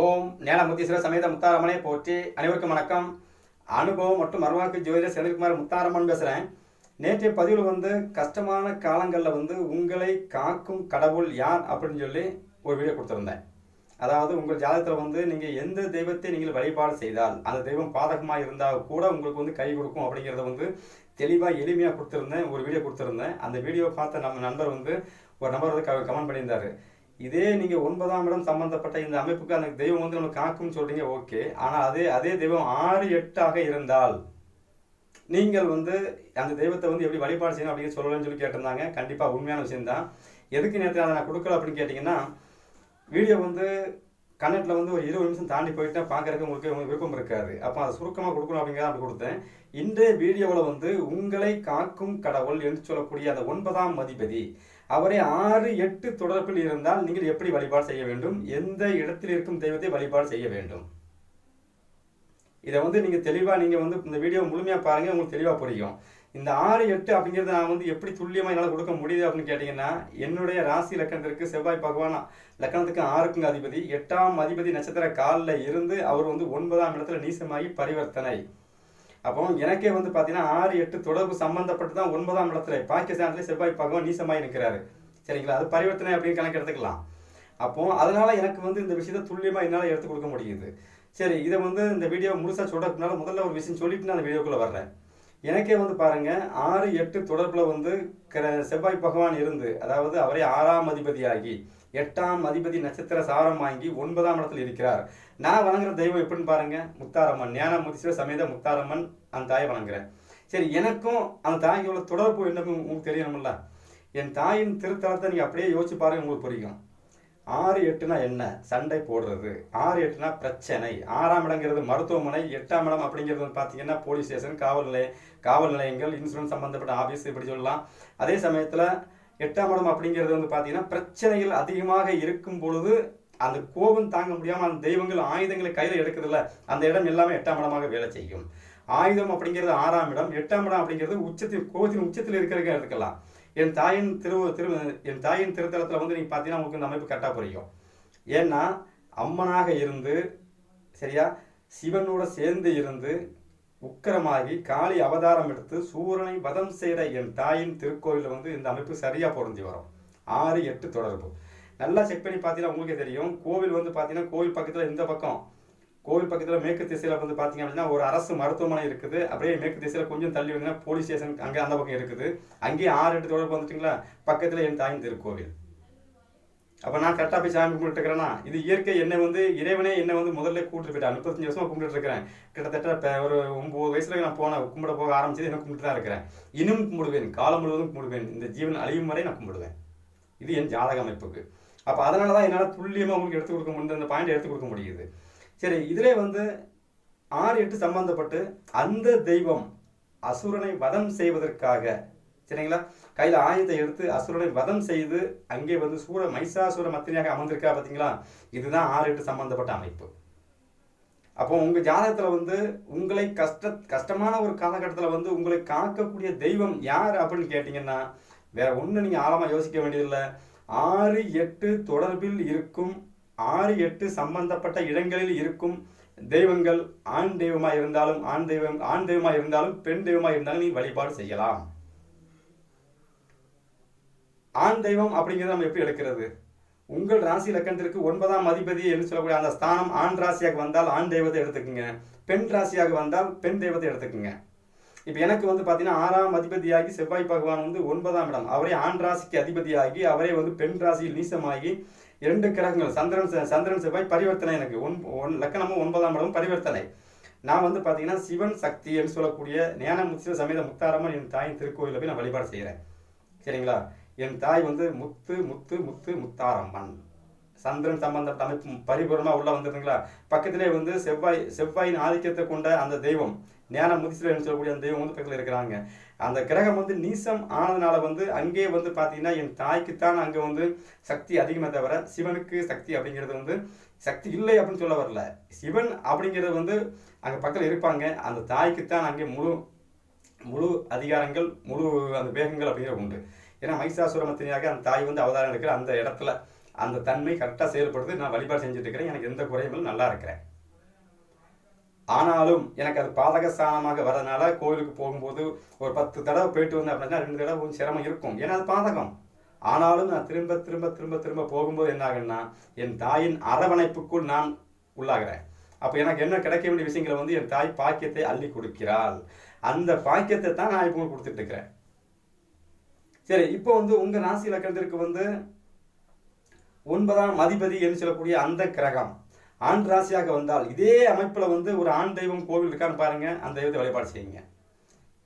ஓம் நேலமுத்தீஸ்வர சமேத முத்தாரம்மனை போற்றி அனைவருக்கும் வணக்கம். அனுபவம் மற்றும் மருமாக்கு ஜோதிடர் செந்தில்குமார் முத்தாரம்மன் பேசுகிறேன் நேற்றைய பதிவில் வந்து கஷ்டமான காலங்களில் வந்து உங்களை காக்கும் கடவுள் யார் அப்படின்னு சொல்லி ஒரு வீடியோ கொடுத்துருந்தேன். அதாவது உங்கள் ஜாதகத்தில் வந்து நீங்கள் எந்த தெய்வத்தை நீங்கள் வழிபாடு செய்தால் அந்த தெய்வம் பாதகமாக இருந்தால் கூட உங்களுக்கு வந்து கை கொடுக்கும் அப்படிங்கிறத வந்து தெளிவாக எளிமையாக கொடுத்துருந்தேன் ஒரு வீடியோ கொடுத்துருந்தேன். அந்த வீடியோ பார்த்த நம்ம நண்பர் வந்து ஒரு நபர் வந்து கமெண்ட் பண்ணியிருந்தார். இதே நீங்கள் ஒன்பதாம் இடம் சம்பந்தப்பட்ட இந்த அமைப்புக்கு அந்த தெய்வம் வந்து நம்ம காக்கும்னு சொல்றீங்க ஓகே. ஆனால் அதே அதே தெய்வம் ஆறு எட்டாக இருந்தால் நீங்கள் வந்து அந்த தெய்வத்தை வந்து எப்படி வழிபாடு செய்யணும் அப்படின்னு சொல்லலன்னு சொல்லி கேட்டிருந்தாங்க. கண்டிப்பாக உண்மையான விஷயம்தான். எதுக்கு நேற்று அதை நான் கொடுக்கல அப்படின்னு கேட்டிங்கன்னா வீடியோ வந்து கன்னட்டில் வந்து ஒரு இருபது நிமிஷம் தாண்டி போயிட்டா பார்க்குறதுக்கு உங்களுக்கு உங்களுக்கு விருப்பம் இருக்காது. அப்போ அதை சுருக்கமாக கொடுக்கணும் அப்படிங்கிறத அப்படி கொடுத்தேன். இன்றைய வீடியோவில் வந்து உங்களை காக்கும் கடவுள் என்று சொல்லக்கூடிய அந்த ஒன்பதாம் மதிபதி அவரை ஆறு எட்டு தொடர்பில் இருந்தால் நீங்கள் எப்படி வழிபாடு செய்ய வேண்டும்? எந்த இடத்தில் இருக்கும் தெய்வத்தை வழிபாடு செய்ய வேண்டும்? இதை வந்து நீங்கள் தெளிவாக நீங்கள் வந்து இந்த வீடியோ முழுமையாக பாருங்கள் உங்களுக்கு தெளிவாக புரியும். இந்த ஆறு எட்டு அப்படிங்கிறத நான் வந்து எப்படி துல்லியமாக என்னால் கொடுக்க முடியுது அப்படின்னு கேட்டிங்கன்னா என்னுடைய ராசி லக்கணத்திற்கு செவ்வாய் பகவான் லக்கணத்துக்கு ஆறுக்குங்க அதிபதி எட்டாம் அதிபதி நட்சத்திர காலில் இருந்து அவர் வந்து ஒன்பதாம் இடத்துல நீசமாகி பரிவர்த்தனை. அப்போ எனக்கே வந்து பார்த்தீங்கன்னா ஆறு எட்டு தொடர்பு சம்மந்தப்பட்டு தான் ஒன்பதாம் இடத்துல பாகிஸ்தான்லேயே செவ்வாய் பகவான் நீசமாகி நிற்கிறாரு. சரிங்களா? அது பரிவர்த்தனை அப்படின்னு கணக்கு எடுத்துக்கலாம். அப்போ அதனால எனக்கு வந்து இந்த விஷயத்தை துல்லியமாக என்னால் எடுத்து கொடுக்க முடியுது. சரி இதை வந்து இந்த வீடியோ முழுசாக சொல்கிறதுனால முதல்ல ஒரு விஷயம் சொல்லிட்டு நான் அந்த வீடியோக்குள்ளே வர்றேன். எனக்கே வந்து பாருங்க ஆறு எட்டு தொடர்பில் வந்து செவ்வாய் பகவான் இருந்து அதாவது அவரே ஆறாம் அதிபதியாகி எட்டாம் அதிபதி நட்சத்திர சாரம் வாங்கி ஒன்பதாம் இடத்தில் இருக்கிறார். நான் வணங்குற தெய்வம் எப்படின்னு பாருங்க. முத்தாரம்மன். ஞான முத்தீஸ்வர சமேத முத்தாரம்மன் அந்த தாயை வணங்குறேன். சரி எனக்கும் அந்த தாயோட தொடர்பு என்ன உங்களுக்கு தெரியணும்ல. என் தாயின் திருத்தலத்தை நீங்கள் அப்படியே யோசிச்சு பாருங்க உங்களுக்கு புரியும். ஆறு எட்டுனா என்ன? சண்டை போடுறது. ஆறு எட்டுனா பிரச்சனை. ஆறாம் இடங்கிறது மருத்துவமனை எட்டாம் இடம் அப்படிங்கிறது பார்த்தீங்கன்னா போலீஸ் ஸ்டேஷன் காவல் நிலையம் காவல் நிலையங்கள் இன்சூரன்ஸ் சம்பந்தப்பட்ட ஆஃபீஸ் இப்படி சொல்லலாம். அதே சமயத்தில் எட்டாம் இடம் அப்படிங்கிறது வந்து பார்த்தீங்கன்னா பிரச்சனைகள் அதிகமாக இருக்கும் பொழுது அந்த கோபம் தாங்க முடியாமல் அந்த தெய்வங்கள் ஆயுதங்களை கையில் எடுக்குதுல்ல அந்த இடம் எல்லாமே எட்டாம் இடமாக வேலை செய்யும். ஆயுதம் அப்படிங்கிறது ஆறாம் இடம். எட்டாம் இடம் அப்படிங்கிறது உச்சத்தில் கோபத்தின் உச்சத்தில் இருக்கிறதுக்கு எடுத்துக்கலாம். என் தாயின் திரு திரு என் தாயின் திருத்தலத்தில் வந்து நீங்கள் பார்த்தீங்கன்னா உங்களுக்கு இந்த அமைப்பு கரெக்டாக புரியும். ஏன்னா அம்மனாக இருந்து சரியா? சிவனோட சேர்ந்து இருந்து உக்கிரமாகி காளி அவதாரம் எடுத்து சூரனை வதம் செய்கிற என் தாயின் திருக்கோயிலில் வந்து இந்த அமைப்பு சரியாக பொருந்தி வரும். ஆறு எட்டு தொடர்பு. நல்லா செக் பண்ணி பார்த்தீங்கன்னா உங்களுக்கே தெரியும். கோவில் வந்து பார்த்தீங்கன்னா கோவில் பக்கத்தில் இந்த பக்கம். கோவில் பக்கத்தில் மேற்கு திசையில் வந்து பார்த்தீங்க அப்படின்னா ஒரு அரசு மருத்துவமனை இருக்குது. அப்படியே மேற்கு திசையில் கொஞ்சம் தள்ளி வந்தீங்கன்னா போலீஸ் ஸ்டேஷன் அங்கே அந்த பக்கம் இருக்குது. அங்கேயே ஆறு எட்டு தொடர்பு வந்துட்டிங்களா? பக்கத்தில் என் தாயின் திருக்கோவில். அப்போ நான் கரெக்டாக போய் சாமி கும்பிட்டுருக்கிறேன்னா இது இயற்கை என்னை வந்து இறைவனே என்னை வந்து முதல்ல கூப்பிட்டு போயிட்டான் முப்பத்தஞ்சு வருஷமாக கும்பிட்டு இருக்கிறேன். கிட்டத்தட்ட இப்போ ஒரு ஒம்பது வயசுல நான் போன கும்பிட போக ஆரம்பிச்சது என்ன கும்பிட்டு தான் இருக்கிறேன். இன்னும் கும்பிடுவேன். காலம் முழுவதும் கும்பிடுவேன். இந்த ஜீவன் அழியும் வரை நான் கும்பிடுவேன். இது என் ஜாதக அமைப்புக்கு. அப்போ அதனால தான் என்னால் துல்லியமாக உங்களுக்கு எடுத்து கொடுக்க முடியுது அந்த பாயிண்ட் எடுத்து கொடுக்க முடியுது. சரி இதிலே வந்து ஆறு எட்டு சம்பந்தப்பட்டு அந்த தெய்வம் அசுரனை வதம் செய்வதற்காக சரிங்களா? கையில் ஆயுதத்தை எடுத்து அசுரனை வதம் செய்து அங்கே வந்து சூர மைசாசுர மத்தினியாக அமர்ந்திருக்கா பார்த்தீங்களா? இதுதான் ஆறு எட்டு சம்பந்தப்பட்ட அமைப்பு. அப்போ உங்கள் ஜாதகத்தில் வந்து உங்களை கஷ்ட கஷ்டமான ஒரு காலகட்டத்தில் வந்து உங்களை காக்கக்கூடிய தெய்வம் யார் அப்படின்னு கேட்டிங்கன்னா வேற ஒன்றும் நீங்கள் ஆழமாக யோசிக்க வேண்டியதில்லை. ஆறு எட்டு தொடர்பில் இருக்கும் ஆறு எட்டு சம்பந்தப்பட்ட இடங்களில் இருக்கும் தெய்வங்கள் ஆண் தெய்வமாக இருந்தாலும் ஆண் தெய்வம் ஆண் தெய்வமாக இருந்தாலும் பெண் தெய்வமாக இருந்தாலும் நீ வழிபாடு செய்யலாம். ஆண் தெய்வம் அப்படிங்கிறத நம்ம எப்படி எடுக்கிறது? உங்கள் ராசி லக்கணத்திற்கு ஒன்பதாம் அதிபதி என்று சொல்லக்கூடிய அந்த ஸ்தானம் ஆண் ராசியாக வந்தால் ஆண் தெய்வத்தை எடுத்துக்கோங்க. பெண் ராசியாக வந்தால் பெண் தெய்வத்தை எடுத்துக்கோங்க. இப்போ எனக்கு வந்து பார்த்தீங்கன்னா ஆறாம் அதிபதியாகி செவ்வாய் பகவான் வந்து ஒன்பதாம் இடம். அவரே ஆண் ராசிக்கு அதிபதியாகி அவரே வந்து பெண் ராசியில் நீசமாகி இரண்டு கிரகங்கள் சந்திரன் சந்திரன் செவ்வாய் பரிவர்த்தனை எனக்கு. ஒன் ஒன் லக்கணமும் ஒன்பதாம் இடமும் பரிவர்த்தனை. நான் வந்து பார்த்தீங்கன்னா சிவன் சக்தி என்று சொல்லக்கூடிய ஞான முத்திர சமேத முத்தாரம்மன் என் தாயின் திருக்கோயிலில் போய் நான் வழிபாடு செய்கிறேன் சரிங்களா? என் தாய் வந்து முத்து முத்து முத்து முத்தாரம்மன். சந்திரன் சம்பந்தப்பட்ட அமைப்பு பரிபூர்ணமாக உள்ளே வந்துருங்களா பக்கத்திலே வந்து செவ்வாய் செவ்வாயின் ஆதிக்கத்தை கொண்ட அந்த தெய்வம் ஞான முதிசிலன்னு சொல்லக்கூடிய அந்த தெய்வம் வந்து பக்கத்தில் இருக்கிறாங்க. அந்த கிரகம் வந்து நீசம் ஆனதுனால வந்து அங்கே வந்து பார்த்தீங்கன்னா என் தாய்க்குத்தான் அங்கே வந்து சக்தி அதிகமே தவிர சிவனுக்கு சக்தி அப்படிங்கிறது வந்து சக்தி இல்லை அப்படின்னு சொல்ல வரல. சிவன் அப்படிங்கிறது வந்து அங்கே பக்கத்தில் இருப்பாங்க. அந்த தாய்க்குத்தான் அங்கே முழு முழு அதிகாரங்கள் முழு அந்த வேகங்கள் அப்படிங்கிற உண்டு. ஏன்னா மைசாசுரமத்தினியாக அந்த தாய் வந்து அவதாரம் இருக்கிற அந்த இடத்துல அந்த தன்மை கரெக்டாக செயல்படுது. நான் வழிபாடு செஞ்சுட்டு இருக்கிறேன். எனக்கு எந்த குறையும் இல்லை நல்லா இருக்கிறேன். ஆனாலும் எனக்கு அது பாதக ஸ்தானமாக வரதுனால கோவிலுக்கு போகும்போது ஒரு பத்து தடவை போயிட்டு வந்தேன் அப்படின்னா ரெண்டு தடவை கொஞ்சம் சிரமம் இருக்கும். ஏன்னா அது பாதகம். ஆனாலும் நான் திரும்ப திரும்ப திரும்ப திரும்ப போகும்போது என்ன ஆகுன்னா என் தாயின் அரவணைப்புக்குள் நான் உள்ளாகிறேன். அப்போ எனக்கு என்ன கிடைக்க வேண்டிய விஷயங்களை வந்து என் தாய் பாக்கியத்தை அள்ளி கொடுக்கிறாள். அந்த பாக்கியத்தை தான் நான் இப்போ கொடுத்துட்டு இருக்கிறேன். சரி இப்போ வந்து உங்க ராசி இலக்கணத்திற்கு வந்து ஒன்பதாம் அதிபதி என்று சொல்லக்கூடிய அந்த கிரகம் ஆண் ராசியாக வந்தால் இதே அமைப்பில் வந்து ஒரு ஆண் தெய்வம் கோவில் இருக்கான்னு பாருங்க அந்த தெய்வத்தை வழிபாடு செய்யுங்க.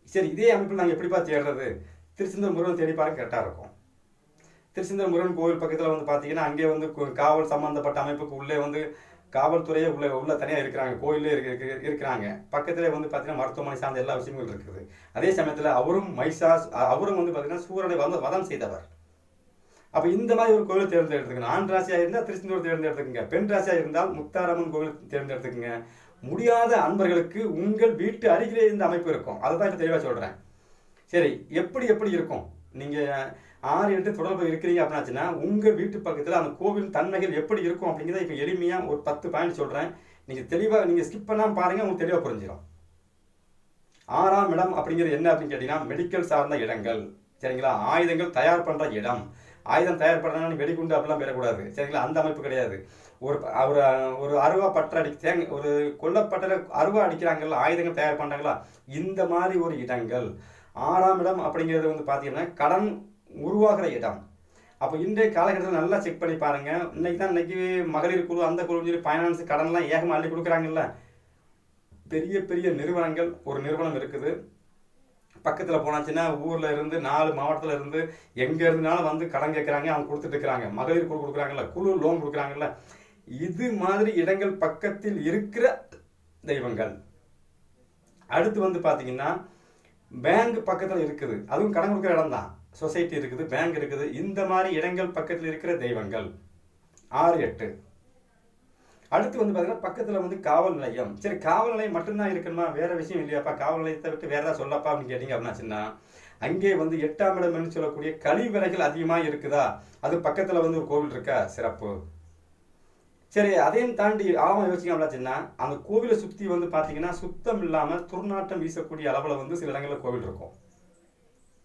சரி இதே அமைப்பில் நாங்கள் எப்படிப்பா தேடுறது? திருச்செந்தூர் முருகன் தேடி பாருங்க கரெக்டாக இருக்கும். திருச்செந்தூர் முருகன் கோவில் பக்கத்தில் வந்து பார்த்தீங்கன்னா அங்கே வந்து கு- காவல் சம்பந்தப்பட்ட அமைப்புக்கு உள்ளே வந்து காவல்துறையே உள்ள உள்ள தனியாக இருக்கிறாங்க கோயிலே இருக்க இருக்கிறாங்க. பக்கத்தில் வந்து பார்த்தீங்கன்னா மருத்துவமனை சார்ந்த எல்லா விஷயங்களும் இருக்குது. அதே சமயத்தில் அவரும் மைசாஸ் அவரும் வந்து பார்த்தீங்கன்னா சூரனை வந்து வதம் செய்தவர். அப்போ இந்த மாதிரி ஒரு கோவில் தேர்ந்தெடுத்துக்கணும். ஆண் ராசியாக இருந்தால் திருச்செந்தூர் தேர்ந்தெடுத்துக்கங்க. பெண் ராசியாக இருந்தால் முக்தாரம்மன் கோவில் தேர்ந்தெடுத்துக்கங்க. முடியாத அன்பர்களுக்கு உங்கள் வீட்டு அருகிலே இருந்த அமைப்பு இருக்கும். அதை தான் இப்போ தெளிவாக சொல்கிறேன் சரி எப்படி எப்படி இருக்கும்? நீங்கள் ஆறு எட்டு தொடர்பு இருக்கிறீங்க அப்படின்னாச்சுன்னா உங்கள் வீட்டு பக்கத்தில் அந்த கோவில் தன்மைகள் எப்படி இருக்கும் அப்படிங்கிறத இப்போ எளிமையாக ஒரு பத்து பாயிண்ட் சொல்கிறேன் நீங்கள் தெளிவாக நீங்கள் ஸ்கிப் பண்ணாமல் பாருங்கள் உங்களுக்கு தெளிவாக புரிஞ்சிடும் ஆறாம் இடம் அப்படிங்கிறது என்ன அப்படின்னு கேட்டிங்கன்னா மெடிக்கல் சார்ந்த இடங்கள். சரிங்களா? ஆயுதங்கள் தயார் பண்ணுற இடம். ஆயுதம் தயார் பண்ணுறதுனா வெடிகுண்டு அப்படிலாம் பெறக்கூடாது. சரிங்களா? அந்த அமைப்பு கிடையாது. ஒரு ஒரு ஒரு அருவா பற்ற அடி தேங்க ஒரு கொல்லப்பட்ட அருவா அடிக்கிறாங்கல்ல ஆயுதங்கள் தயார் பண்ணுறாங்களா இந்த மாதிரி ஒரு இடங்கள். ஆறாம் இடம் அப்படிங்கிறது வந்து பார்த்தீங்கன்னா கடன் உருவாகிற இடம். அப்போ இன்றைய காலகட்டத்தில் நல்லா செக் பண்ணி பாருங்கள் இன்னைக்கு தான் இன்றைக்கி மகளிர் குழு அந்த குழு சொல்லி ஃபைனான்ஸ் கடன்லாம் ஏகமாக அள்ளி கொடுக்குறாங்கல்ல. பெரிய பெரிய நிறுவனங்கள் ஒரு நிறுவனம் இருக்குது. பக்கத்தில் போனாச்சுன்னா ஊரில் இருந்து நாலு மாவட்டத்தில் இருந்து எங்கே இருந்துனாலும் வந்து கடன் கேட்குறாங்க அவங்க கொடுத்துட்டு இருக்கிறாங்க. மகளிர் குழு கொடுக்குறாங்கல்ல குழு லோன் கொடுக்குறாங்கல்ல. இது மாதிரி இடங்கள் பக்கத்தில் இருக்கிற தெய்வங்கள். அடுத்து வந்து பார்த்தீங்கன்னா பேங்க் பக்கத்தில் இருக்குது. அதுவும் கடன் கொடுக்குற இடம் தான் சொசைட்டி இருக்குது பேங்க் இருக்குது இந்த மாதிரி இடங்கள் பக்கத்தில் இருக்கிற தெய்வங்கள். ஆறு எட்டு. அடுத்து வந்து பார்த்தீங்கன்னா பக்கத்தில் வந்து காவல் நிலையம். சரி காவல் நிலையம் மட்டும்தான் இருக்கணுமா? வேற விஷயம் இல்லையாப்பா. காவல் நிலையத்தை விட்டு வேற ஏதாவது சொல்லப்பா அப்படின்னு கேட்டீங்க அப்படின்னா அங்கே வந்து எட்டாம் இடம்னு சொல்லக்கூடிய கழிவறைகள் அதிகமாக இருக்குதா? அது பக்கத்தில் வந்து ஒரு கோவில் இருக்கா? சிறப்பு. சரி அதையும் தாண்டி ஆழமாக யோசிக்க அப்படின்னா அந்த கோவிலை சுற்றி வந்து பார்த்தீங்கன்னா சுத்தம் இல்லாமல் துர்நாற்றம் வீசக்கூடிய அளவில் வந்து சில இடங்களில் கோவில் இருக்கும்.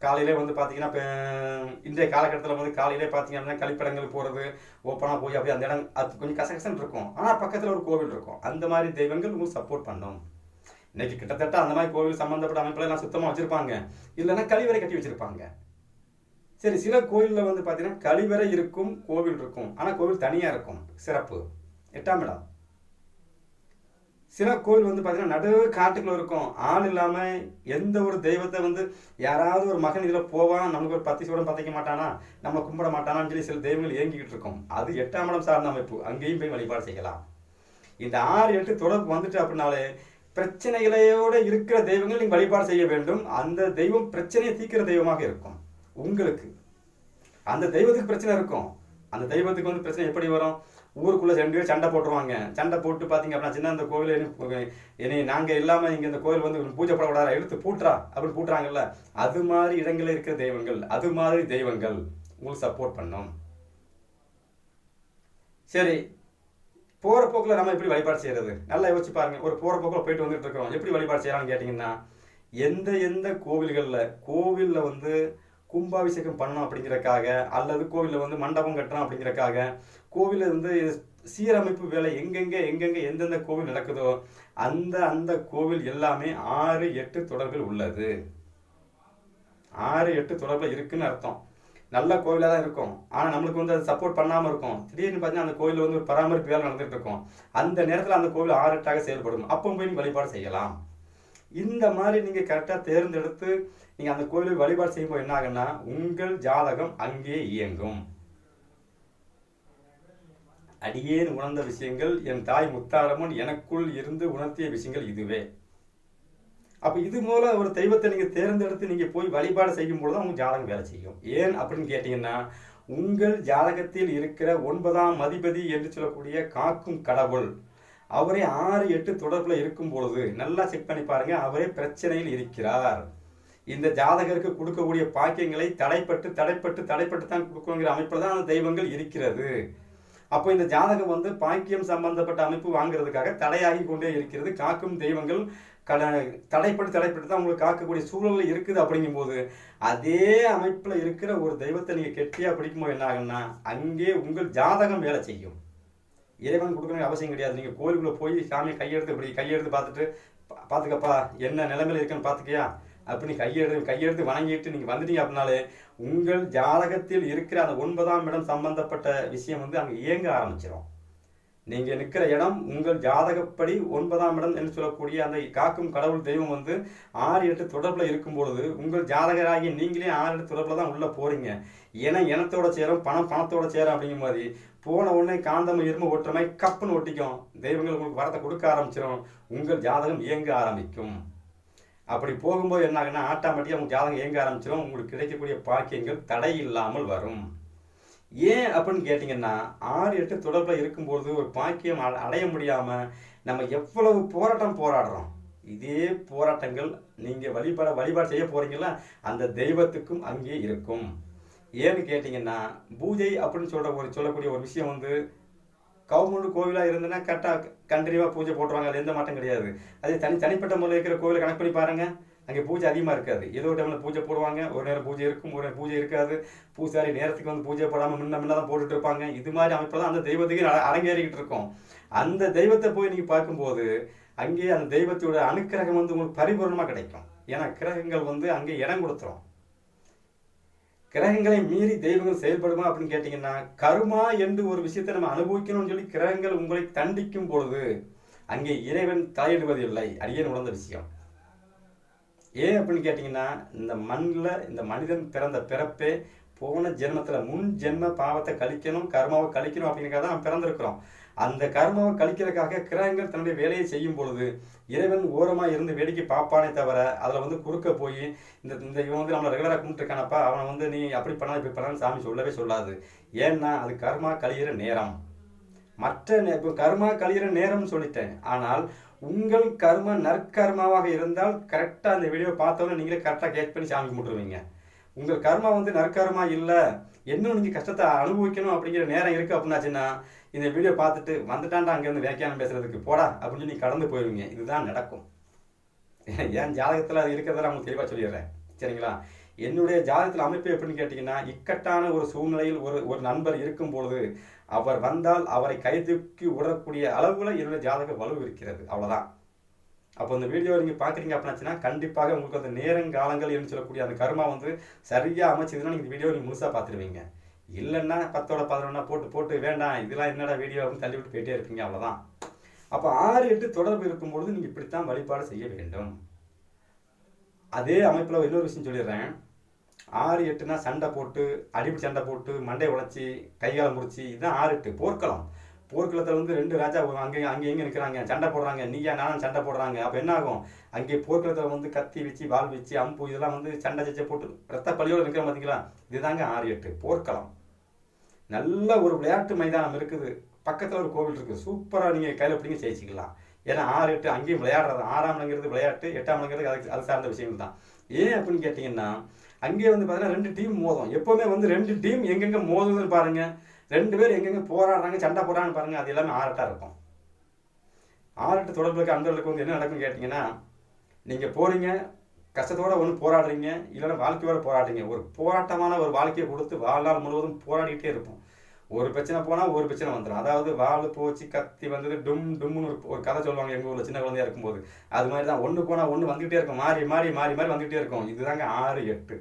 காலையிலே வந்து பார்த்தீங்கன்னா இப்போ இன்றைய காலகட்டத்தில் வந்து காலையிலே பார்த்தீங்க அப்படின்னா கழிப்பிடங்கள் போகிறது ஓப்பனாக போய் அப்படியே அந்த இடம் அது கொஞ்சம் கசகசன்னு இருக்கும். ஆனால் பக்கத்தில் ஒரு கோவில் இருக்கும். அந்த மாதிரி தெய்வங்கள் உங்களுக்கு சப்போர்ட் பண்ணும். இன்னைக்கு கிட்டத்தட்ட அந்த மாதிரி கோவில் சம்மந்தப்பட்ட அமைப்பில் எல்லாம் சுத்தமாக வச்சுருப்பாங்க. இல்லைன்னா கழிவறை கட்டி வச்சுருப்பாங்க. சரி சில கோயிலில் வந்து பார்த்தீங்கன்னா கழிவறை இருக்கும் கோவில் இருக்கும். ஆனால் கோவில் தனியாக இருக்கும். சிறப்பு. எட்டாம் இடம். சில கோயில் வந்து பார்த்தீங்கன்னா நடு காட்டுக்குள்ள இருக்கும். ஆள் இல்லாமல் எந்த ஒரு தெய்வத்தை வந்து யாராவது ஒரு மகன் இதில் போவான் நமக்கு ஒரு பத்தி சூடம் பதைக்க மாட்டானா நம்ம கும்பிட மாட்டானான்னு சொல்லி சில தெய்வங்கள் இயங்கிக்கிட்டு இருக்கும். அது எட்டாம் இடம் சார்ந்த அமைப்பு. அங்கேயும் போய் வழிபாடு செய்யலாம். இந்த ஆறு எட்டு தொடர்பு வந்துட்டு அப்படின்னாலே பிரச்சனைகளையோடு இருக்கிற தெய்வங்கள் நீங்கள் வழிபாடு செய்ய வேண்டும். அந்த தெய்வம் பிரச்சனையை தீர்க்கிற தெய்வமாக இருக்கும். உங்களுக்கு அந்த தெய்வத்துக்கு பிரச்சனை இருக்கும். அந்த தெய்வத்துக்கு வந்து பிரச்சனை எப்படி வரும்? ஊருக்குள்ள ரெண்டு பேர் சண்டை போட்டுருவாங்க. சண்டை போட்டு பார்த்தீங்க அப்படின்னா சின்ன அந்த கோவில் இனி- நாங்கள் இல்லாமல் இங்கே இந்த கோவில் வந்து பூஜை போடக்கூடாது எடுத்து பூட்டுறா அப்படின்னு பூட்டுறாங்கல்ல. அது மாதிரி இடங்களில் இருக்கிற தெய்வங்கள் அது மாதிரி தெய்வங்கள் உங்களுக்கு சப்போர்ட் பண்ணும். சரி போகிற போக்கில் நம்ம எப்படி வழிபாடு செய்கிறது நல்லா யோசிச்சு பாருங்க. ஒரு போகிற போக்கில் போயிட்டு வந்துட்டு இருக்கிறோம் எப்படி வழிபாடு செய்யலாம்னு கேட்டிங்கன்னா எந்த எந்த கோவில்களில் கோவிலில் வந்து கும்பாபிஷேகம் பண்ணணும் அப்படிங்கிறக்காக அல்லது கோவிலில் வந்து மண்டபம் கட்டணும் அப்படிங்கிறக்காக கோவிலில் வந்து சீரமைப்பு வேலை எங்கெங்க எங்கெங்க எந்தெந்த கோவில் நடக்குதோ அந்த அந்த கோவில் எல்லாமே ஆறு எட்டு தொடர்பில் உள்ளது. ஆறு எட்டு தொடர்பில் இருக்குன்னு அர்த்தம். நல்ல கோவிலாக தான் இருக்கும். ஆனால் நம்மளுக்கு வந்து அது சப்போர்ட் பண்ணாமல் இருக்கும். திடீர்னு பார்த்தீங்கன்னா அந்த கோயிலில் வந்து ஒரு பராமரிப்பு வேலை நடந்துகிட்டு இருக்கும். அந்த நேரத்தில் அந்த கோவில் ஆறு எட்டாக செயல்படும். அப்போ போய் வழிபாடு செய்யலாம். இந்த மாதிரி நீங்கள் கரெக்டாக தேர்ந்தெடுத்து நீங்கள் அந்த கோயிலில் வழிபாடு செய்யும்போது என்ன ஆகுன்னா உங்கள் ஜாதகம் அங்கே இயங்கும். அடியேன் உணர்ந்த விஷயங்கள் என் தாய் முத்தாரமன் எனக்குள் இருந்து உணர்த்திய விஷயங்கள் இதுவே. அப்போ இது மூலம் ஒரு தெய்வத்தை நீங்கள் தேர்ந்தெடுத்து நீங்கள் போய் வழிபாடு செய்யும் பொழுது உங்க ஜாதகம் வேலை செய்யும். ஏன் அப்படின்னு கேட்டிங்கன்னா உங்கள் ஜாதகத்தில் இருக்கிற ஒன்பதாம் அதிபதி என்று சொல்லக்கூடிய காக்கும் கடவுள் அவரே ஆறு எட்டு தொடர்பில் இருக்கும் பொழுது நல்லா செக் பண்ணி பாருங்கள் அவரே பிரச்சனையில் இருக்கிறார். இந்த ஜாதகருக்கு கொடுக்கக்கூடிய பாக்கியங்களை தடைப்பட்டு தடைப்பட்டு தடைப்பட்டு தான் கொடுக்குங்கிற அமைப்பில் தான் அந்த தெய்வங்கள் இருக்கிறது. அப்போ இந்த ஜாதகம் வந்து பாக்கியம் சம்பந்தப்பட்ட அமைப்பு வாங்குறதுக்காக தடையாகி கொண்டே இருக்கிறது. காக்கும் தெய்வங்கள் கட தடைப்பட்டு தடைப்பட்டு தான் உங்களுக்கு காக்கக்கூடிய சூழல் இருக்குது அப்படிங்கும்போது அதே அமைப்பில் இருக்கிற ஒரு தெய்வத்தை நீங்கள் கெட்டியாக பிடிக்கும்போது என்ன ஆகும்னா அங்கே உங்கள் ஜாதகம் வேலை செய்யும். இறைவன் கொடுக்கணும் அவசியம் கிடையாது. நீங்கள் கோயிலுக்குள்ளே போய் சாமியை கையெழுத்து இப்படி கையெழுத்து பார்த்துட்டு பார்த்துக்கப்பா என்ன நிலைமையில் இருக்குன்னு பார்த்துக்கியா? அப்படி கையெழு கையெழுத்து வணங்கிட்டு நீங்கள் வந்துட்டீங்க அப்படின்னாலே உங்கள் ஜாதகத்தில் இருக்கிற அந்த ஒன்பதாம் இடம் சம்பந்தப்பட்ட விஷயம் வந்து அங்கே இயங்க ஆரம்பிச்சிடும் நீங்கள் நிற்கிற இடம் உங்கள் ஜாதகப்படி ஒன்பதாம் இடம் என்று சொல்லக்கூடிய அந்த காக்கும் கடவுள் தெய்வம் வந்து ஆறு எட்டு தொடர்பில் இருக்கும் பொழுது உங்கள் ஜாதகராகி நீங்களே ஆறு எட்டு தொடர்பில் தான் உள்ளே போகிறீங்க ஏன்னா இனத்தோட சேரும் பணம் பணத்தோட சேரும் அப்படிங்கும் மாதிரி போன உடனே காந்தம் இரும்பு ஒற்றுமை கப்புன்னு ஒட்டிக்கும். தெய்வங்கள் உங்களுக்கு வரத்தை கொடுக்க ஆரம்பிச்சிடும் உங்கள் ஜாதகம் இயங்க ஆரம்பிக்கும். அப்படி போகும்போது என்ன ஆகுன்னா ஆட்டோமேட்டிக்காக உங்கள் ஜாதகம் இயங்க ஆரம்பிச்சிடும் உங்களுக்கு கிடைக்கக்கூடிய பாக்கியங்கள் தடை இல்லாமல் வரும். ஏன் அப்படின்னு கேட்டிங்கன்னா ஆறு எட்டு தொடர்பில் இருக்கும்போது ஒரு பாக்கியம் அடைய முடியாமல் நம்ம எவ்வளவு போராட்டம் போராடுறோம். இதே போராட்டங்கள் நீங்கள் வழிபட வழிபாடு செய்ய போகிறீங்களா அந்த தெய்வத்துக்கும் அங்கே இருக்கும். ஏன்னு கேட்டிங்கன்னா பூஜை அப்படின்னு சொல்கிற ஒரு சொல்லக்கூடிய ஒரு விஷயம் வந்து கவுமுண்டு கோவிலாக இருந்ததுன்னா கரெக்டாக கண்டினியூவாக பூஜை போட்டுருவாங்க. அதில் எந்த மாட்டம் கிடையாது. அதே தனி தனிப்பட்ட முறையில் இருக்கிற கோவிலை கணக்கு பண்ணி பாருங்க. அங்கே பூஜை அதிகமாக இருக்காது. ஏதோ ஒரு டைமில் பூஜை போடுவாங்க. ஒரு நேரம் பூஜை இருக்கும் ஒரு நேரம் பூஜை இருக்காது. பூசாரி நேரத்துக்கு வந்து பூஜை போடாமல் முன்ன முன்ன தான் போட்டுட்டு இருப்பாங்க. இது மாதிரி அமைப்பில் தான் அந்த தெய்வத்துக்கு அரங்கேறிக்கிட்டு இருக்கும். அந்த தெய்வத்தை போய் நீங்கள் பார்க்கும்போது அங்கே அந்த தெய்வத்தோட அனுக்கிரகம் வந்து உங்களுக்கு பரிபூர்ணமாக கிடைக்கும். ஏன்னா கிரகங்கள் வந்து அங்கே இடம் கொடுத்துரும். கிரகங்களை மீறி தெய்வங்கள் செயல்படுமா அப்படின்னு கேட்டிங்கன்னா கருமா என்று ஒரு விஷயத்தை நம்ம அனுபவிக்கணும்னு சொல்லி கிரகங்கள் உங்களை தண்டிக்கும் பொழுது அங்கே இறைவன் தலையிடுவதில்லை. அடியே உணர்ந்த விஷயம். ஏன் அப்படின்னு கேட்டிங்கன்னா இந்த மண்ணில் இந்த மனிதன் பிறந்த பிறப்பே போன ஜென்மத்தில் முன் ஜென்ம பாவத்தை கழிக்கணும் கர்மாவை கழிக்கணும் அப்படிங்கிறத தான் பிறந்திருக்கிறோம். அந்த கர்மாவை கழிக்கிறதுக்காக கிரகங்கள் தன்னுடைய வேலையை செய்யும் பொழுது இறைவன் ஓரமாக இருந்து வேடிக்கை பார்ப்பானே தவிர அதில் வந்து குறுக்க போய் இந்த இந்த இவன் வந்து நம்மளை ரெகுலராக கும்பிட்டுருக்கானப்பா அவனை வந்து நீ அப்படி பண்ணா இப்படி பண்ணான்னு சாமி சொல்லவே சொல்லாது. ஏன்னா அது கர்மா கழிகிற நேரம். மற்ற நே- இப்போ கர்மா கழியிற நேரம்னு சொல்லிட்டேன். ஆனால் உங்கள் கர்ம நற்கர்மாவாக இருந்தால் கரெக்டாக அந்த வீடியோ பார்த்தோன்னே நீங்களே கரெக்டாக கேட் பண்ணி சாமி கும்பிட்டுருவீங்க. உங்கள் கர்மா வந்து நற்கர்மா இல்லை. இன்னும் நீங்கள் கஷ்டத்தை அனுபவிக்கணும் அப்படிங்கிற நேரம் இருக்குது அப்படின்னாச்சுன்னா இந்த வீடியோ பார்த்துட்டு வந்துட்டான்டா அங்கேருந்து வியாக்கியானம் பேசுறதுக்கு. போடா அப்படின்னு சொல்லி கடந்து போயிடுவீங்க இதுதான் நடக்கும். என் ஜாதகத்தில் அது இருக்கிறத நான் உங்களுக்கு தெளிவாக சொல்லிடுறேன். சரிங்களா? என்னுடைய ஜாதகத்தில் அமைப்பு எப்படின்னு கேட்டிங்கன்னா இக்கட்டான ஒரு சூழ்நிலையில் ஒரு ஒரு நண்பர் இருக்கும் பொழுது அவர் வந்தால் அவரை கை தூக்கி விடக்கூடிய அளவில் என்னுடைய ஜாதக வலு இருக்கிறது. அவ்வளோதான் அப்போ இந்த வீடியோ நீங்கள் பார்க்குறீங்க அப்படின்னாச்சுன்னா கண்டிப்பாக உங்களுக்கு அந்த நேரங்காலங்கள் என்று சொல்லக்கூடிய அந்த கர்மா வந்து சரியாக அமைச்சதுன்னா நீங்கள் இந்த வீடியோ நீங்கள் முழுசாக பார்த்துருவீங்க. இல்லைன்னா பத்தோட பதினொன்னா போட்டு போட்டு வேண்டாம் இதெல்லாம் என்னடா வீடியோ அப்படின்னு தள்ளி விட்டு போயிட்டே இருப்பீங்க அவ்வளோதான் அப்போ ஆறு எட்டு தொடர்பு இருக்கும்பொழுது நீங்கள் இப்படித்தான் வழிபாடு செய்ய வேண்டும். அதே அமைப்பில் இன்னொரு விஷயம் சொல்லிடுறேன். ஆறு எட்டுனா சண்டை போட்டு அடிப்படி சண்டை போட்டு மண்டை உடைச்சி கைகாலம் முடிச்சு இதுதான் ஆறு எட்டு. போர்க்களம். போர்க்களத்தில் வந்து ரெண்டு ராஜா அங்கே அங்கே எங்கே நிற்கிறாங்க சண்டை போடுறாங்க. நீயா நானும் சண்டை போடுறாங்க. அப்போ என்ன ஆகும்? அங்கே போர்க்களத்தில் வந்து கத்தி வச்சு வாள் வச்சு அம்பு இதெல்லாம் வந்து சண்டை சச்சை போட்டு ரத்த பலியோடு நிற்கிற பார்த்தீங்களா இதுதாங்க ஆறு எட்டு. போர்க்களம். நல்ல ஒரு விளையாட்டு மைதானம் இருக்குது. பக்கத்தில் ஒரு கோவில் இருக்குது சூப்பராக நீங்கள் கையில் பிடிங்க ஜெயிச்சிக்கலாம். ஏன்னா ஆறு எட்டு அங்கேயும் விளையாடுறது. ஆறாம் இடங்கிறது விளையாட்டு எட்டாம் இடங்கிறது அதுக்கு அது சார்ந்த விஷயங்கள் தான் ஏன் அப்படின்னு கேட்டிங்கன்னா அங்கேயே வந்து பார்த்தீங்கன்னா ரெண்டு டீம் மோதும். எப்போவுமே வந்து ரெண்டு டீம் எங்கெங்கே மோதுதுன்னு பாருங்கள் ரெண்டு பேர் எங்கெங்கே போராடுறாங்க சண்டை போடுறாங்கன்னு பாருங்கள் அது எல்லாமே ஆறட்டா இருக்கும். ஆறட்டு தொடர்புக்கு அன்பர்களுக்கு வந்து என்ன நடக்கும்னு கேட்டிங்கன்னா நீங்கள் போறீங்க கஷ்டத்தோட ஒன்று போராடுறீங்க இல்லைன்னா வாழ்க்கையோட போராடுறீங்க. ஒரு போராட்டமான ஒரு வாழ்க்கையை கொடுத்து வாழ்நாள் முழுவதும் போராடிக்கிட்டே இருப்போம். ஒரு பிரச்சனை போனால் ஒரு பிரச்சனை வந்துடும் அதாவது வாழ் போச்சு கத்தி வந்தது டும் டும்னு ஒரு ஒரு கதை சொல்லுவாங்க எங்கள் ஊரில் சின்ன குழந்தையா இருக்கும்போது. அது மாதிரி தான். ஒன்று போனால் ஒன்று வந்துகிட்டே இருக்கும். மாறி மாறி மாறி மாறி வந்துகிட்டே இருக்கும். இதுதாங்க ஆறு எட்டு.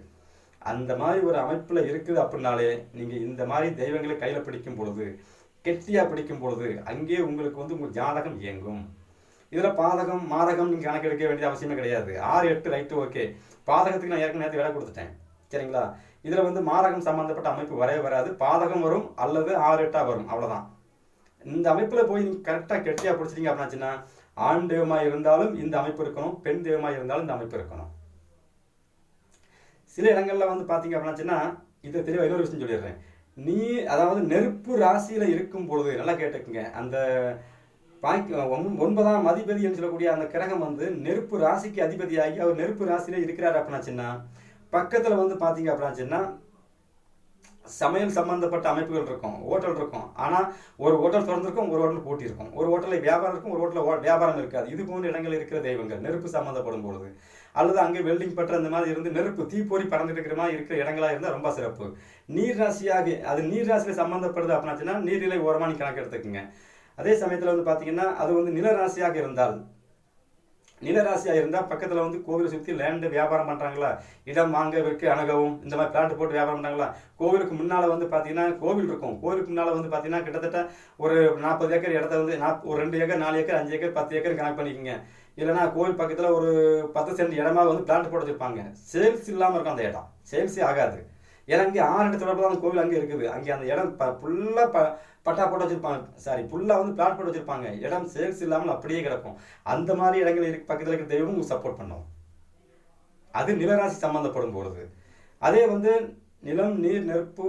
அந்த மாதிரி ஒரு அமைப்பில் இருக்குது அப்படின்னாலே நீங்கள் இந்த மாதிரி தெய்வங்களை கையில் பிடிக்கும் பொழுது கெட்டியாக பிடிக்கும் பொழுது அங்கே உங்களுக்கு வந்து உங்கள் ஜாதகம் இயங்கும். இதில் பாதகம் மாதகம் நீங்கள் கணக்கெடுக்க வேண்டிய அவசியமே கிடையாது. ஆறு எட்டு ரைட்டு ஓகே. பாதகத்துக்கு நான் ஏற்கனவே நேரத்தில் விலை கொடுத்துட்டேன். சரிங்களா? இதில் வந்து மாதகம் சம்மந்தப்பட்ட அமைப்பு வரவே வராது. பாதகம் வரும் அல்லது ஆறு எட்டாக வரும். அவ்வளோதான் இந்த அமைப்பில் போய் நீங்கள் கரெக்டாக கெட்டியாக பிடிச்சிட்டிங்க அப்படின்னாச்சுன்னா ஆண் தெய்வமாக இருந்தாலும் இந்த அமைப்பு இருக்கணும் பெண் தெய்வமாக இருந்தாலும் இந்த அமைப்பு இருக்கணும். சில இடங்களில் வந்து பார்த்தீங்க அப்படின்னாச்சுன்னா இதை தெளிவாக இன்னொரு விஷயம் சொல்லிடுறேன். நீ அதாவது நெருப்பு ராசியில் இருக்கும் பொழுது நல்லா கேட்டுக்குங்க. அந்த பாக்கி ஒன்பதாம் ஒன்பதாம் அதிபதின்னு சொல்லக்கூடிய அந்த கிரகம் வந்து நெருப்பு ராசிக்கு அதிபதியாகி அவர் நெருப்பு ராசியில அப்படின்னா அப்படின்னாச்சுன்னா பக்கத்தில் வந்து பார்த்தீங்க அப்படின்னாச்சுன்னா சமையல் சம்பந்தப்பட்ட அமைப்புகள் இருக்கும் ஹோட்டல் இருக்கும். ஆனால் ஒரு ஹோட்டல் திறந்திருக்கும் ஒரு ஹோட்டல் பூட்டியிருக்கும் ஒரு ஹோட்டலில் வியாபாரம் இருக்கும் ஒரு ஹோட்டலில் வியாபாரம் இருக்காது. இது போன்ற இடங்கள் இருக்கிற தெய்வங்கள் நெருப்பு சம்மந்தப்படும் பொழுது. அல்லது அங்கே வெல்டிங் பற்ற அந்த மாதிரி இருந்து நெருப்பு தீப்பொறி பறந்துட்டு இருக்கிற மாதிரி இருக்கிற இடங்களாக இருந்தால் ரொம்ப சிறப்பு. நீர் ராசியாக அது நீர் ராசியில் சம்மந்தப்படுது அப்படின்னாச்சுன்னா நீர்நிலை ஓரமாக நீ கணக்கு எடுத்துக்கோங்க. அதே சமயத்தில் வந்து பார்த்தீங்கன்னா அது வந்து நிலராசியாக இருந்தால் நிலராசியாக இருந்தால் பக்கத்தில் வந்து கோவிலை சுற்றி லேண்டு வியாபாரம் பண்ணுறாங்களா இடம் வாங்க விற்க அணுகவும் இந்த மாதிரி பிளாட் போட்டு வியாபாரம் பண்ணுறாங்களா கோவிலுக்கு முன்னால் வந்து பார்த்தீங்கன்னா கோவில் இருக்கும். கோவிலுக்கு முன்னால் வந்து பார்த்தீங்கன்னா கிட்டத்தட்ட ஒரு நாற்பது ஏக்கர் இடத்த வந்து நாப் ஒரு ரெண்டு ஏக்கர் நாலு ஏக்கர் அஞ்சு ஏக்கர் பத்து ஏக்கர் கணக்கு பண்ணிக்கோங்க. இல்லைன்னா கோவில் பக்கத்தில் ஒரு பத்து சென்ட் இடமா வந்து பிளாட் போட்டு வச்சுருப்பாங்க. சேல்ஸ் இல்லாமல் இருக்கும் அந்த இடம். சேல்ஸே ஆகாது. ஏன்னா அங்கே ஆறு இடத்துல தான் அந்த கோவில் அங்கே இருக்குது. அங்கே அந்த இடம் ப ஃபுல்லாக ப பட்டா போட்டு வச்சிருப்பாங்க. சாரி ஃபுல்லாக வந்து பிளாட் போட்டு வச்சிருப்பாங்க. இடம் சேல்ஸ் இல்லாமல் அப்படியே கிடக்கும். அந்த மாதிரி இடங்கள் இருக்கு பக்கத்தில் இருக்கிற தெய்வம் உங்களுக்கு சப்போர்ட் பண்ணும். அது நிலராசி சம்மந்தப்படும் பொழுது. அதே வந்து நிலம் நீர் நெருப்பு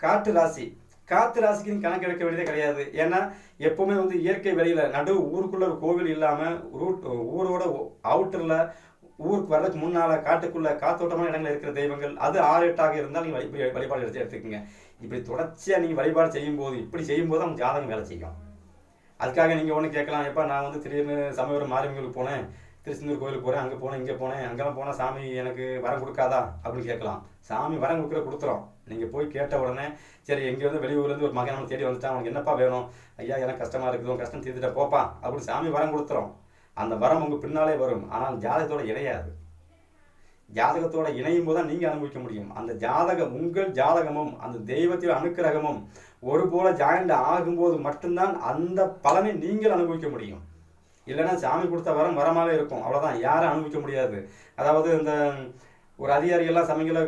காற்று ராசி. காற்று ராசிக்குன்னு கணக்கு எடுக்க வேண்டியதே கிடையாது. ஏன்னா எப்பவுமே வந்து இயற்கை வெளியில் நடு ஊருக்குள்ள ஒரு கோவில் இல்லாமல் ரூட் ஊரோட அவுட்டரில் ஊருக்கு வர்றதுக்கு முன்னால் காட்டுக்குள்ளே காத்தோட்டமான இடங்கள் இருக்கிற தெய்வங்கள் அது ஆறு எட்டாக இருந்தால் நீங்கள் வழி- வழிபாடு எடுத்து எடுத்துக்கோங்க. இப்படி தொடர்ச்சியாக நீங்கள் வழிபாடு செய்யும்போது இப்படி செய்யும் போது அவங்க ஜாதகம் வேலை செய்யும். அதுக்காக நீங்கள் ஒன்று கேட்கலாம் எப்போ நான் வந்து திடீர்னு சமயபுரம் மாரியம்மனுக்கு போனேன் திருச்செந்தூர் கோயிலுக்கு போகிறேன் அங்கே போனேன் இங்கே போனேன் அங்கெல்லாம் போனால் சாமி எனக்கு வரம் கொடுக்காதா அப்படின்னு கேட்கலாம். சாமி வரம் கொடுக்குற கொடுத்துரும். நீங்கள் போய் கேட்ட உடனே சரி எங்கேயிருந்து வெளியூர்லேருந்து ஒரு மகன் தேடி வந்துட்டான் அவனுக்கு என்னப்பா வேணும்? ஐயா எனக்கு கஷ்டமாக இருக்குது உன் கஷ்டம் தீர்த்துட்ட போப்பா அப்படின்னு சாமி வரம் கொடுத்துரும். அந்த வரம் உங்கள் பின்னாலே வரும். ஆனால் ஜாதகத்தோட இணையாது. ஜாதகத்தோட இணையும் போது தான் நீங்கள் அனுபவிக்க முடியும். அந்த ஜாதகம் உங்கள் ஜாதகமும் அந்த தெய்வத்தின் அனுக்கிரகமும் ஒரு போல ஜாயிண்ட் ஆகும்போது மட்டும்தான் அந்த பலனை நீங்கள் அனுபவிக்க முடியும். இல்லைன்னா சாமி கொடுத்த வரம் வரமாகவே இருக்கும். அவ்வளோதான் யாரும் அனுபவிக்க முடியாது. அதாவது இந்த ஒரு அதிகாரிகள்லாம் சமயங்கள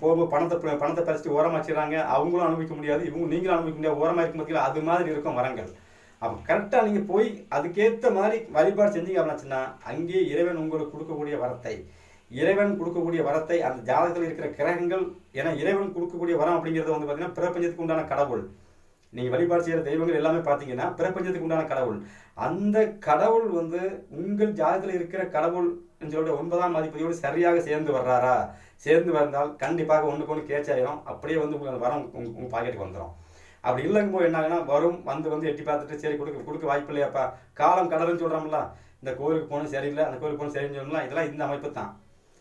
போகும்போது பணத்தை பணத்தை பறிச்சுட்டு ஓரமாக வச்சிடறாங்க. அவங்களும் அனுபவிக்க முடியாது. இவங்க நீங்களும் அனுபவிக்க முடியாது. ஓரமாக இருக்கும் பார்த்தீங்களா அது மாதிரி இருக்கும் வரங்கள். அப்போ கரெக்டாக நீங்கள் போய் அதுக்கேற்ற மாதிரி வழிபாடு செஞ்சீங்க அப்படின்னாச்சுன்னா அங்கேயே இறைவன் உங்களுக்கு கொடுக்கக்கூடிய வரத்தை இறைவன் கொடுக்கக்கூடிய வரத்தை அந்த ஜாதகத்தில் இருக்கிற கிரகங்கள் ஏன்னா இறைவன் கொடுக்கக்கூடிய வரம் அப்படிங்கிறது வந்து பார்த்தீங்கன்னா பிரபஞ்சத்துக்கு உண்டான கடவுள். நீங்கள் வழிபாடு செய்கிற தெய்வங்கள் எல்லாமே பார்த்தீங்கன்னா பிரபஞ்சத்துக்கு உண்டான கடவுள். அந்த கடவுள் வந்து உங்கள் ஜாதகத்தில் இருக்கிற கடவுள் சொல்லிட்டு ஒன்பதாம் அதிபதியோடு சரியாக சேர்ந்து வர்றாரா? சேர்ந்து வந்தால் கண்டிப்பாக ஒன்றுக்கு ஒன்று கேச்சாயிரும் அப்படியே வந்து உங்களுக்கு வரம் உங்கள் பாக்கெட்டுக்கு வந்துடும் அப்படி இல்லைங்கும் போது என்ன ஆகுனா வரும் வந்து வந்து எட்டி பார்த்துட்டு சரி கொடுக்க கொடுக்க வாய்ப்பு இல்லையாப்பா காலம் கடலுன்னு சொல்கிறோம்ல இந்த கோயிலுக்கு போகணும் சரியில்லை அந்த கோயிலுக்கு போகணும் சரின்னு சொல்லலாம் இதெல்லாம் இந்த அமைப்பு தான்.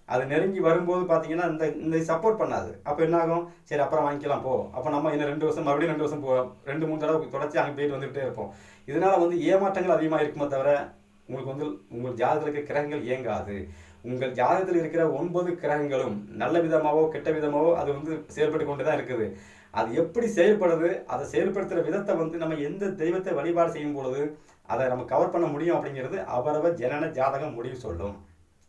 அது நெருங்கி வரும்போது பார்த்தீங்கன்னா இந்த இந்த சப்போர்ட் பண்ணாது. அப்போ என்ன ஆகும் சரி அப்புறம் வாங்கிக்கலாம் போ. அப்போ நம்ம இன்னும் ரெண்டு வருஷம் மறுபடியும் ரெண்டு வருஷம் போ ரெண்டு மூணு தடவை தொடர்ச்சி அங்கே போயிட்டு வந்துகிட்டே இருப்போம். இதனால் வந்து ஏமாற்றங்கள் அதிகமாக இருக்குமே தவிர உங்களுக்கு வந்து உங்கள் ஜாதகத்தில் இருக்கிற கிரகங்கள் இயங்காது. உங்கள் ஜாதகத்தில் இருக்கிற ஒன்பது கிரகங்களும் நல்ல விதமாகவோ கெட்ட விதமாகவோ அது வந்து செயல்பட்டு கொண்டு தான் இருக்குது. அது எப்படி செயல்படுது அதை செயல்படுத்துகிற விதத்தை வந்து நம்ம எந்த தெய்வத்தை வழிபாடு செய்யும் பொழுது அதை நம்ம கவர் பண்ண முடியும் அப்படிங்கிறது அவரவர் ஜனன ஜாதகம் முடிவு சொல்லும்.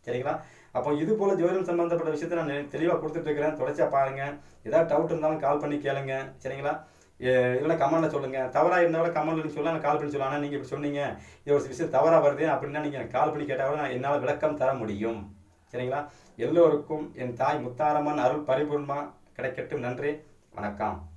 சரிங்களா? அப்போ இது போல் ஜோதிடம் சம்பந்தப்பட்ட விஷயத்தை நான் தெளிவாக கொடுத்துட்ருக்கிறேன் தொடச்சா பாருங்கள் ஏதாவது டவுட் இருந்தாலும் கால் பண்ணி கேளுங்க. சரிங்களா? இல்லை இல்லைன்னா சொல்லுங்கள் தவறாக இருந்தாலும் இருந்தா கூட சொல்லலாம். நான் கால் பண்ணி சொல்லலாம் நீங்கள் இப்படி சொன்னீங்க. இது ஒரு விஷயம் தவறாக வருது அப்படின்னா நீங்கள் எனக்கு கால் பண்ணி கேட்டால் கூட நான் என்னால் விளக்கம் தர முடியும். சரிங்களா? எல்லோருக்கும் என் தாய் முத்தாரம்மன் அருள் பரிபூர்ணமாக கிடைக்கட்டும். நன்றி. வணக்கம்.